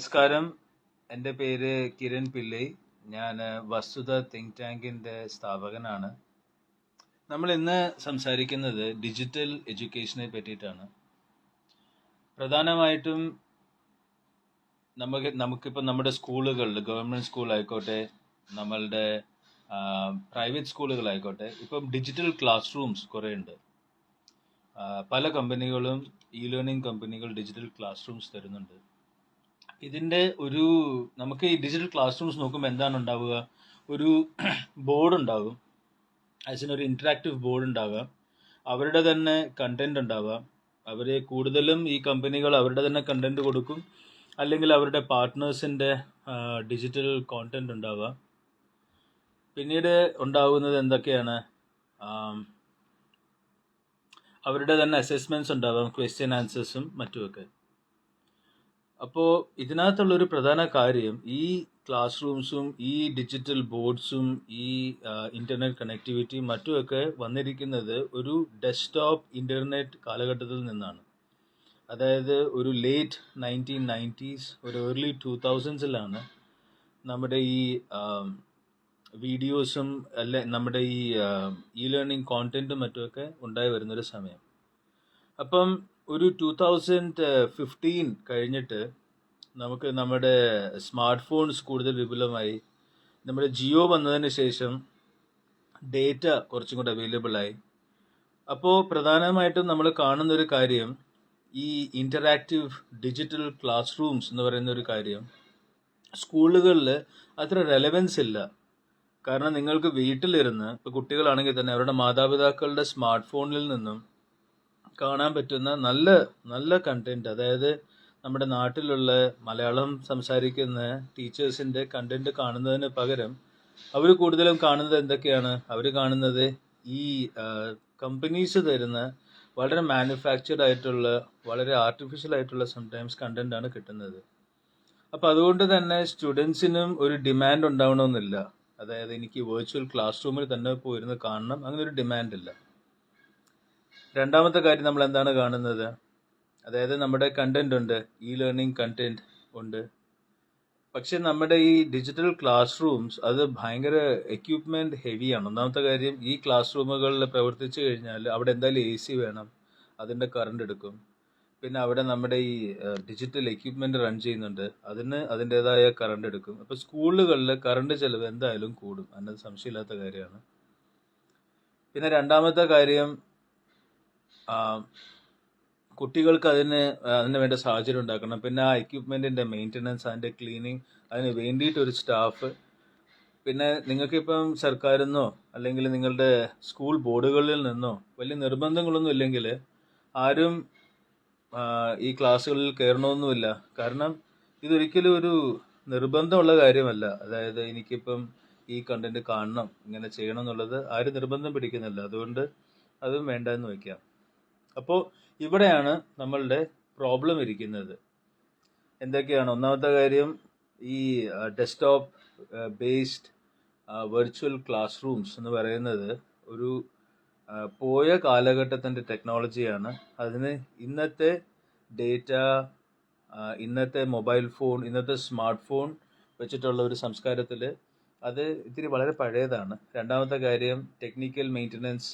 നമസ്കാരം. എന്റെ പേര് കിരൺ പിള്ളൈ. ഞാൻ വസ്തുത തിങ്ക് ടാങ്കിന്റെ സ്ഥാപകനാണ്. നമ്മൾ ഇന്ന് സംസാരിക്കുന്നത് ഡിജിറ്റൽ എഡ്യൂക്കേഷനെ പറ്റിയിട്ടാണ്. പ്രധാനമായിട്ടും നമുക്ക് നമുക്കിപ്പോൾ നമ്മുടെ സ്കൂളുകളിൽ ഗവൺമെന്റ് സ്കൂളായിക്കോട്ടെ നമ്മളുടെ പ്രൈവറ്റ് സ്കൂളുകളായിക്കോട്ടെ ഇപ്പം ഡിജിറ്റൽ ക്ലാസ് റൂംസ് കുറേ ഉണ്ട് പല കമ്പനികളും ഇ ലേണിംഗ് കമ്പനികൾ ഡിജിറ്റൽ ക്ലാസ് റൂംസ് തരുന്നുണ്ട്. ഇതിന്റെ ഒരു നമുക്ക് ഈ ഡിജിറ്റൽ ക്ലാസ് റൂംസ് നോക്കുമ്പോൾ എന്താണ് ഉണ്ടാവുക? ഒരു ബോർഡ് ഉണ്ടാകും അതിന് ഒരു ഇന്ററാക്റ്റീവ് ബോർഡ് ഉണ്ടാവുക. അവരുടെ തന്നെ കണ്ടന്റ് ഉണ്ടാവുക. അവരെ കൂടുതലും ഈ കമ്പനികൾ അവരുടെ തന്നെ കണ്ടന്റ് കൊടുക്കും. അല്ലെങ്കിൽ അവരുടെ പാർട്ട്നേഴ്സിന്റെ ഡിജിറ്റൽ കോണ്ടന്റ് ഉണ്ടാവുക. പിന്നീട് ഉണ്ടാകുന്നത് എന്തൊക്കെയാണ്? അവരുടെ തന്നെ അസസ്മെന്റ്സ് ഉണ്ടാവാം. ക്വസ്റ്റ്യൻ ആൻസേഴ്സും മറ്റുമൊക്കെ. അപ്പോൾ ഇതിനകത്തുള്ളൊരു പ്രധാന കാര്യം ഈ ക്ലാസ് റൂംസും ഈ ഡിജിറ്റൽ ബോർഡ്സും ഈ ഇന്റർനെറ്റ് കണക്ടിവിറ്റിയും മറ്റുമൊക്കെ വന്നിരിക്കുന്നത് ഒരു ഡെസ്ക്ടോപ്പ് ഇന്റർനെറ്റ് കാലഘട്ടത്തിൽ നിന്നാണ്. അതായത് ഒരു ലേറ്റ് നയന്റീൻ നയന്റീസ് ഒരു ഏർലി ടൂ തൗസൻഡ്സിലാണ് നമ്മുടെ ഈ വീഡിയോസും അല്ലെ നമ്മുടെ ഈ ഇ ലേണിംഗ് കോണ്ടും മറ്റുമൊക്കെ ഉണ്ടായി വരുന്നൊരു സമയം. അപ്പം ഒരു ടു തൗസൻഡ് ഫിഫ്റ്റീൻ കഴിഞ്ഞിട്ട് നമുക്ക് നമ്മുടെ സ്മാർട്ട് ഫോൺസ് കൂടുതൽ വിപുലമായി. നമ്മുടെ ജിയോ വന്നതിന് ശേഷം ഡേറ്റ കുറച്ചും കൂടെ അവൈലബിളായി അപ്പോൾ പ്രധാനമായിട്ടും നമ്മൾ കാണുന്ന ഒരു കാര്യം ഈ ഇന്ററാക്റ്റീവ് ഡിജിറ്റൽ ക്ലാസ് റൂംസ് എന്ന് പറയുന്ന ഒരു കാര്യം. സ്കൂളുകളിൽ അത്ര റെലവൻസ് ഇല്ല. കാരണം നിങ്ങൾക്ക് വീട്ടിലിരുന്ന് ഇപ്പോൾ കുട്ടികളാണെങ്കിൽ തന്നെ അവരുടെ മാതാപിതാക്കളുടെ സ്മാർട്ട് ഫോണിൽ നിന്നും കാണാൻ പറ്റുന്ന നല്ല നല്ല കണ്ടന്റ് അതായത് നമ്മുടെ നാട്ടിലുള്ള മലയാളം സംസാരിക്കുന്ന ടീച്ചേഴ്സിന്റെ കണ്ടന്റ് കാണുന്നതിന് പകരം അവർ കൂടുതലും കാണുന്നത് എന്തൊക്കെയാണ്? അവർ കാണുന്നത് ഈ കമ്പനീസ് തരുന്ന വളരെ മാനുഫാക്ചർഡ് ആയിട്ടുള്ള വളരെ ആർട്ടിഫിഷ്യൽ ആയിട്ടുള്ള സംടൈംസ് കണ്ടന്റ് ആണ് കിട്ടുന്നത്. അപ്പോൾ അതുകൊണ്ട് തന്നെ സ്റ്റുഡൻസിനും ഒരു ഡിമാൻഡ് ഉണ്ടാവണമെന്നില്ല. അതായത് എനിക്ക് വെർച്വൽ ക്ലാസ് റൂമിൽ തന്നെ പോയിരുന്ന് കാണണം. അങ്ങനെ ഒരു ഡിമാൻഡ് ഇല്ല. രണ്ടാമത്തെ കാര്യം നമ്മൾ എന്താണ് കാണുന്നത്? അതായത് നമ്മുടെ കണ്ടന്റ് ഉണ്ട് ഇ ലേണിംഗ് കണ്ടന്റ് ഉണ്ട്. പക്ഷെ നമ്മുടെ ഈ ഡിജിറ്റൽ ക്ലാസ് റൂംസ് അത് ഭയങ്കര എക്യുപ്മെന്റ് ഹെവിയാണ് ഒന്നാമത്തെ കാര്യം ഈ ക്ലാസ് റൂമുകളിൽ പ്രവർത്തിച്ചു കഴിഞ്ഞാൽ അവിടെ എന്തായാലും എ സി വേണം അതിന്റെ കറണ്ട് എടുക്കും. പിന്നെ അവിടെ നമ്മുടെ ഈ ഡിജിറ്റൽ എക്യുപ്മെന്റ് റൺ ചെയ്യുന്നുണ്ട് അതിന് അതിന്റെതായ കറണ്ട് എടുക്കും. അപ്പോൾ സ്കൂളുകളിൽ കറണ്ട് ചിലവ് എന്തായാലും കൂടും. അന്നത് സംശയമില്ലാത്ത കാര്യമാണ്. പിന്നെ രണ്ടാമത്തെ കാര്യം കുട്ടികൾക്ക് അതിന് അതിന് വേണ്ട സാഹചര്യം ഉണ്ടാക്കണം. പിന്നെ ആ എക്യുപ്മെന്റിന്റെ മെയിന്റനൻസ് അതിന്റെ ക്ലീനിങ് അതിന് വേണ്ടിയിട്ട് ഒരു സ്റ്റാഫ് പിന്നെ നിങ്ങൾക്കിപ്പം സർക്കാരിൽ നിന്നോ അല്ലെങ്കിൽ നിങ്ങളുടെ സ്കൂൾ ബോർഡുകളിൽ നിന്നോ വലിയ നിർബന്ധങ്ങളൊന്നും ഇല്ലെങ്കിൽ ആരും ഈ ക്ലാസ്സുകളിൽ കയറണമെന്നുമില്ല. കാരണം ഇതൊരിക്കലും ഒരു നിർബന്ധമുള്ള കാര്യമല്ല. അതായത് എനിക്കിപ്പം ഈ കണ്ടന്റ് കാണണം ഇങ്ങനെ ചെയ്യണം എന്നുള്ളത് ആരും നിർബന്ധം പിടിക്കുന്നില്ല. അതുകൊണ്ട് അതും വേണ്ട എന്ന് വയ്ക്കാം. അപ്പോൾ ഇവിടെയാണ് നമ്മളുടെ പ്രോബ്ലം ഇരിക്കുന്നത്. എന്തൊക്കെയാണ്? ഒന്നാമത്തെ കാര്യം ഈ desktop based virtual class rooms എന്ന് പറയുന്നത് ഒരു പോയ കാലഘട്ടത്തിന്റെ ടെക്നോളജിയാണ് അതിന് ഇന്നത്തെ ഡേറ്റ ഇന്നത്തെ മൊബൈൽ ഫോൺ ഇന്നത്തെ സ്മാർട്ട് ഫോൺ വെച്ചിട്ടുള്ള ഒരു സംസ്കാരത്തിൽ അത് ഇത്തിരി വളരെ പഴയതാണ്. രണ്ടാമത്തെ കാര്യം ടെക്നിക്കൽ മെയിന്റനൻസ്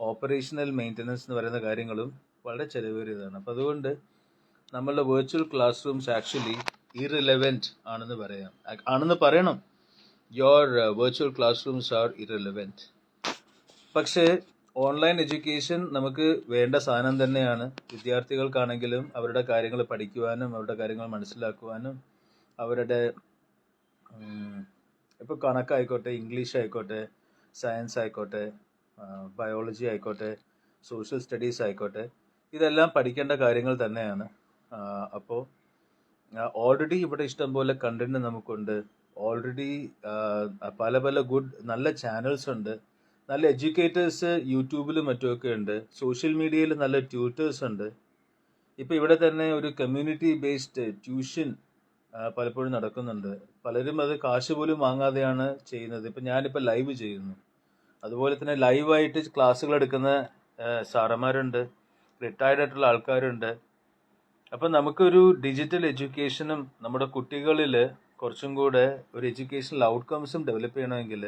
ഓപ്പറേഷണൽ മെയിന്റനൻസ് എന്ന് പറയുന്ന കാര്യങ്ങളും വളരെ ചെലവേറിയതാണ്. അപ്പോൾ അതുകൊണ്ട് നമ്മളുടെ virtual class rooms actually irrelevant ആണെന്ന് പറയാം. ആണെന്ന് പറയണം. Your virtual class rooms are irrelevant പക്ഷേ ഓൺലൈൻ എഡ്യൂക്കേഷൻ നമുക്ക് വേണ്ട സാധനം തന്നെയാണ്. വിദ്യാർത്ഥികൾക്കാണെങ്കിലും അവരുടെ കാര്യങ്ങൾ പഠിക്കുവാനും അവരുടെ കാര്യങ്ങൾ മനസ്സിലാക്കുവാനും അവരുടെ ഇപ്പോൾ കണക്കായിക്കോട്ടെ ഇംഗ്ലീഷ് ആയിക്കോട്ടെ സയൻസ് ആയിക്കോട്ടെ ബയോളജി ആയിക്കോട്ടെ സോഷ്യൽ സ്റ്റഡീസ് ആയിക്കോട്ടെ ഇതെല്ലാം പഠിക്കേണ്ട കാര്യങ്ങൾ തന്നെയാണ്. അപ്പോൾ ഓൾറെഡി ഇവിടെ ഇഷ്ടംപോലെ കണ്ടന്റ് നമുക്കുണ്ട്. ഓൾറെഡി പല പല ഗുഡ് നല്ല ചാനൽസ് ഉണ്ട്. നല്ല എഡ്യൂക്കേറ്റേഴ്സ് യൂട്യൂബിലും മറ്റുമൊക്കെ ഉണ്ട്. സോഷ്യൽ മീഡിയയിൽ നല്ല ട്യൂട്ടേഴ്സ് ഉണ്ട്. ഇപ്പോൾ ഇവിടെ തന്നെ ഒരു കമ്മ്യൂണിറ്റി ബേസ്ഡ് ട്യൂഷൻ പലപ്പോഴും നടക്കുന്നുണ്ട്. പലരും അത് കാശ് പോലും വാങ്ങാതെയാണ് ചെയ്യുന്നത്. ഇപ്പം ഞാനിപ്പോൾ ലൈവ് ചെയ്യുന്നു. അതുപോലെ തന്നെ ലൈവായിട്ട് ക്ലാസ്സുകൾ എടുക്കുന്ന സാറന്മാരുണ്ട്. റിട്ടയർഡ് ആയിട്ടുള്ള ആൾക്കാരുണ്ട്. അപ്പം നമുക്കൊരു ഡിജിറ്റൽ എഡ്യൂക്കേഷനും നമ്മുടെ കുട്ടികളിൽ കുറച്ചും കൂടെ ഒരു എഡ്യൂക്കേഷണൽ ഔട്ട്കംസും ഡെവലപ്പ് ചെയ്യണമെങ്കിൽ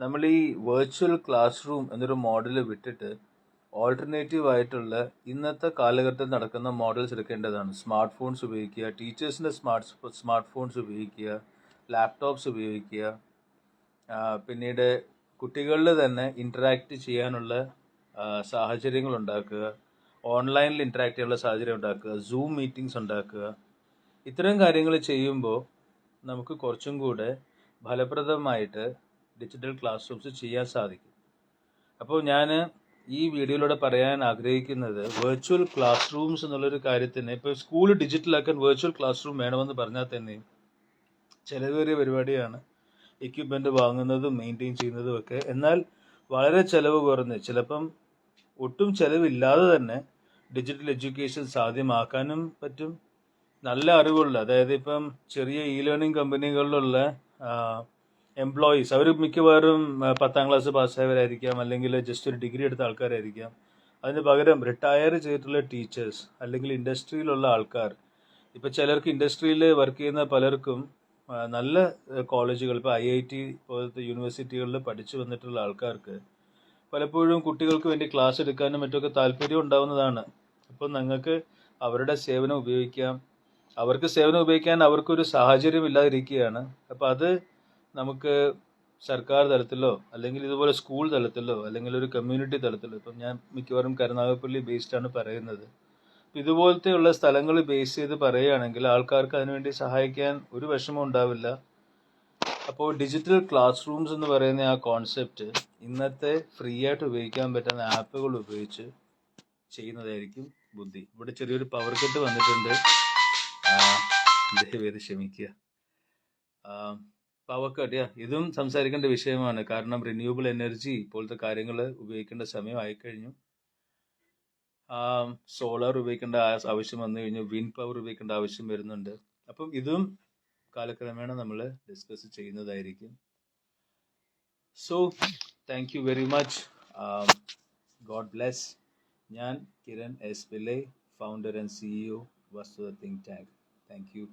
നമ്മൾ ഈ വെർച്വൽ ക്ലാസ് റൂം എന്നൊരു മോഡൽ വിട്ടിട്ട് ഓൾട്ടർനേറ്റീവ് ആയിട്ടുള്ള ഇന്നത്തെ കാലഘട്ടത്തിൽ നടക്കുന്ന മോഡൽസ് എടുക്കേണ്ടതാണ്. സ്മാർട്ട് ഫോൺസ് ഉപയോഗിക്കുക ടീച്ചേഴ്സിന്റെ സ്മാർട്ട് സ്മാർട്ട് ഫോൺസ് ഉപയോഗിക്കുക ലാപ്ടോപ്സ് ഉപയോഗിക്കുക പിന്നീട് കുട്ടികളിൽ തന്നെ ഇന്ററാക്ട് ചെയ്യാനുള്ള സാഹചര്യങ്ങൾ ഉണ്ടാക്കുക. ഓൺലൈനിൽ ഇന്ററാക്ട് ചെയ്യാനുള്ള സാഹചര്യം ഉണ്ടാക്കുക. സൂം മീറ്റിംഗ്സ് ഉണ്ടാക്കുക. ഇത്തരം കാര്യങ്ങൾ ചെയ്യുമ്പോൾ നമുക്ക് കുറച്ചും കൂടെ ഫലപ്രദമായിട്ട് ഡിജിറ്റൽ ക്ലാസ് റൂംസ് ചെയ്യാൻ സാധിക്കും. അപ്പോൾ ഞാൻ ഈ വീഡിയോയിലൂടെ പറയാൻ ആഗ്രഹിക്കുന്നത് വെർച്വൽ ക്ലാസ് റൂംസ് എന്നുള്ളൊരു കാര്യത്തിന് ഇപ്പോൾ സ്കൂൾ ഡിജിറ്റലാക്കാൻ വെർച്വൽ ക്ലാസ് റൂം വേണമെന്ന് പറഞ്ഞാൽ തന്നെ ചിലവേറിയ പരിപാടിയാണ്. എക്യുപ്മെന്റ് വാങ്ങുന്നതും മെയിന്റെയിൻ ചെയ്യുന്നതും ഒക്കെ. എന്നാൽ വളരെ ചിലവ് കുറഞ്ഞ് ചിലപ്പം ഒട്ടും ചിലവില്ലാതെ തന്നെ ഡിജിറ്റൽ എഡ്യൂക്കേഷൻ സാധ്യമാക്കാനും പറ്റും. നല്ല അറിവുള്ള അതായത് ഇപ്പം ചെറിയ ഇ ലേണിംഗ് കമ്പനികളിലുള്ള എംപ്ലോയീസ് അവർ മിക്കവാറും പത്താം ക്ലാസ് പാസ്സായവരായിരിക്കാം അല്ലെങ്കിൽ ജസ്റ്റ് ഒരു ഡിഗ്രി എടുത്ത ആൾക്കാരായിരിക്കാം. അതിന് പകരം റിട്ടയർ ചെയ്തിട്ടുള്ള ടീച്ചേഴ്സ് അല്ലെങ്കിൽ ഇൻഡസ്ട്രിയിലുള്ള ആൾക്കാർ. ഇപ്പം ചിലർക്ക് ഇൻഡസ്ട്രിയിൽ വർക്ക് ചെയ്യുന്ന പലർക്കും നല്ല കോളേജുകൾ ഇപ്പോൾ ഐ ഐ ടി പോലത്തെ യൂണിവേഴ്സിറ്റികളിൽ പഠിച്ചു വന്നിട്ടുള്ള ആൾക്കാർക്ക് പലപ്പോഴും കുട്ടികൾക്ക് വേണ്ടി ക്ലാസ് എടുക്കാനും മറ്റൊക്കെ താല്പര്യം ഉണ്ടാവുന്നതാണ്. അപ്പം നിങ്ങൾക്ക് അവരുടെ സേവനം ഉപയോഗിക്കാം. അവർക്ക് സേവനം ഉപയോഗിക്കാൻ അവർക്കൊരു സാഹചര്യം ഇല്ലാതിരിക്കുകയാണ്. അപ്പോൾ അത് നമുക്ക് സർക്കാർ തലത്തിലോ അല്ലെങ്കിൽ ഇതുപോലെ സ്കൂൾ തലത്തിലോ അല്ലെങ്കിൽ ഒരു കമ്മ്യൂണിറ്റി തലത്തിലോ ഇപ്പം ഞാൻ മിക്കവാറും കരുനാഗപ്പള്ളി ബേസ്ഡ് ആണ് പറയുന്നത്. ഇതുപോലത്തെയുള്ള സ്ഥലങ്ങൾ ബേസ് ചെയ്ത് പറയുകയാണെങ്കിൽ ആൾക്കാർക്ക് അതിനുവേണ്ടി സഹായിക്കാൻ ഒരു വിഷമം ഉണ്ടാവില്ല. അപ്പോൾ ഡിജിറ്റൽ ക്ലാസ് റൂംസ് എന്ന് പറയുന്ന ആ കോൺസെപ്റ്റ് ഇന്നത്തെ ഫ്രീ ആയിട്ട് ഉപയോഗിക്കാൻ പറ്റുന്ന ആപ്പുകൾ ഉപയോഗിച്ച് ചെയ്യുന്നതായിരിക്കും ബുദ്ധി. ഇവിടെ ചെറിയൊരു പവർ കട്ട് വന്നിട്ടുണ്ട്. ദയവേദ ക്ഷമിക്കുക. പവർ കട്ട് യാ ഇതും സംസാരിക്കേണ്ട വിഷയമാണ്. കാരണം റിന്യൂവബിൾ എനർജി പോലത്തെ കാര്യങ്ങൾ ഉപയോഗിക്കേണ്ട സമയം ആയിക്കഴിഞ്ഞു. സോളാർ ഉപയോഗിക്കേണ്ട ആവശ്യം വന്നു കഴിഞ്ഞു വിൻഡ് പവർ ഉപയോഗിക്കേണ്ട ആവശ്യം വരുന്നുണ്ട്. അപ്പം ഇതും കാലക്രമേണ നമ്മൾ ഡിസ്കസ് ചെയ്യുന്നതായിരിക്കും. So thank you very much God bless ഞാൻ Kiran S Pillai founder and CEO വസ്തുത തിങ്ക് ടാങ്ക് താങ്ക് യു